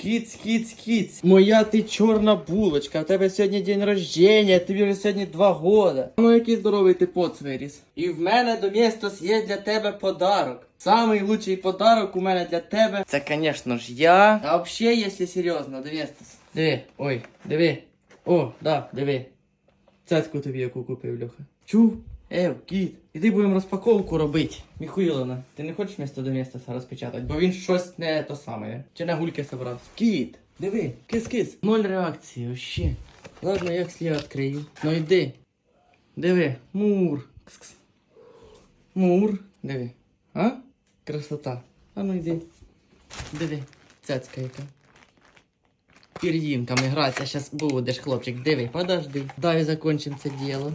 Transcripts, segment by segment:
Кіць, кіць, кіць. Моя ти чорна булочка. В тебе сьогодні день рождення, тобі вже сьогодні два года. Ну який здоровий ти поц виріс. І в мене до містос є для тебе подарок. Самий лучший подарок у мене для тебе. Це, звісно ж, я. А взагалі, якщо серйозно, Доместос. Диви, ой, диви. О, да, диви. Цецьку тобі яку купив, Льоха. Чув? Ев, кіт, іди будемо розпаковку робити. Міхуїловна, ти не хочеш місто до міста розпечатати, бо він щось не то саме. Чи на гульки собрався? Кіт, диви, кис-кис. Ноль реакції, вообще. Ладно, я слід відкрию. Ну йди. Диви, мур. Кс-кс. Мур. Диви. А? Красота. А ну йди. Диви. Цецька яка. Пір'їнками гратися, щас будеш, хлопчик. Диви, подожди. Дай закончим це діло.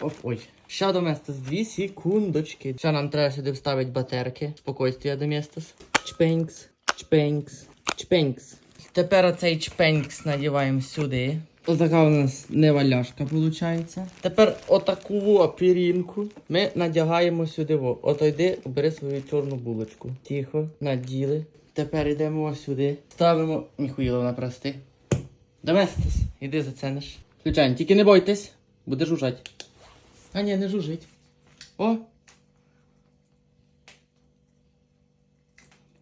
Оп, ой. Ща Доместос, дві секундочки. Ще нам треба сюди вставити батерки. Спокойствія, Доместос. Чпенькс, чпенькс, чпенькс. Тепер оцей чпенькс надіваємо сюди. Отака у нас неваляшка виходить. Тепер отаку пірінку ми надягаємо сюди. Во. Ото йди, бери свою чорну булочку. Тихо, наділи. Тепер йдемо сюди. Ставимо. Міхуїловна, прости. Доместос, іди зацениш. Звичайно, тільки не бойтесь, буде жужжать. А ні, не жужить. О!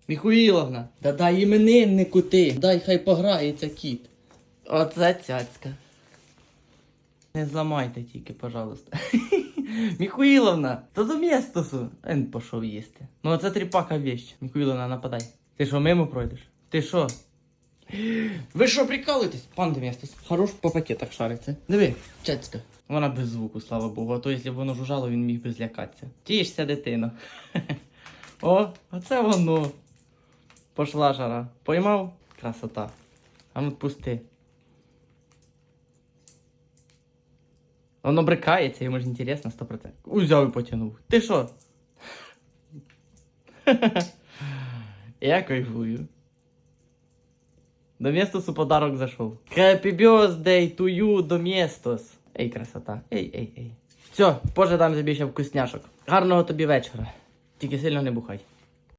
Міхуїловна, да дай імениннику ти. Дай хай пограється кіт. Оце цяцька. Не зламайте тільки, пожалуйста. Міхуїловна, то до містосу. Він пішов їсти. Ну оце тріпака вещь. Міхуїловна, нападай. Ти що, мимо пройдеш? Ти що? Ви що, прикалуєтесь? Пан Деместос, хорош по пакетах шариться. Диви, чецька. Вона без звуку, слава Богу. А то якщо б воно жужжало, він міг би злякатися. Тішся, дитино. О, оце воно. Пошла жара. Поймав? Красота. А ну пусти. Воно брикається, йому ж інтересно 100%. Узяв і потягнув. Ти що? Я кайфую. Доместосу подарок зашел. Happy birthday to you, Доместос. Ей, красота. Ей, ей, ей. Все, позже дам тобі ще вкусняшок. Гарного тобі вечора. Тільки сильно не бухай.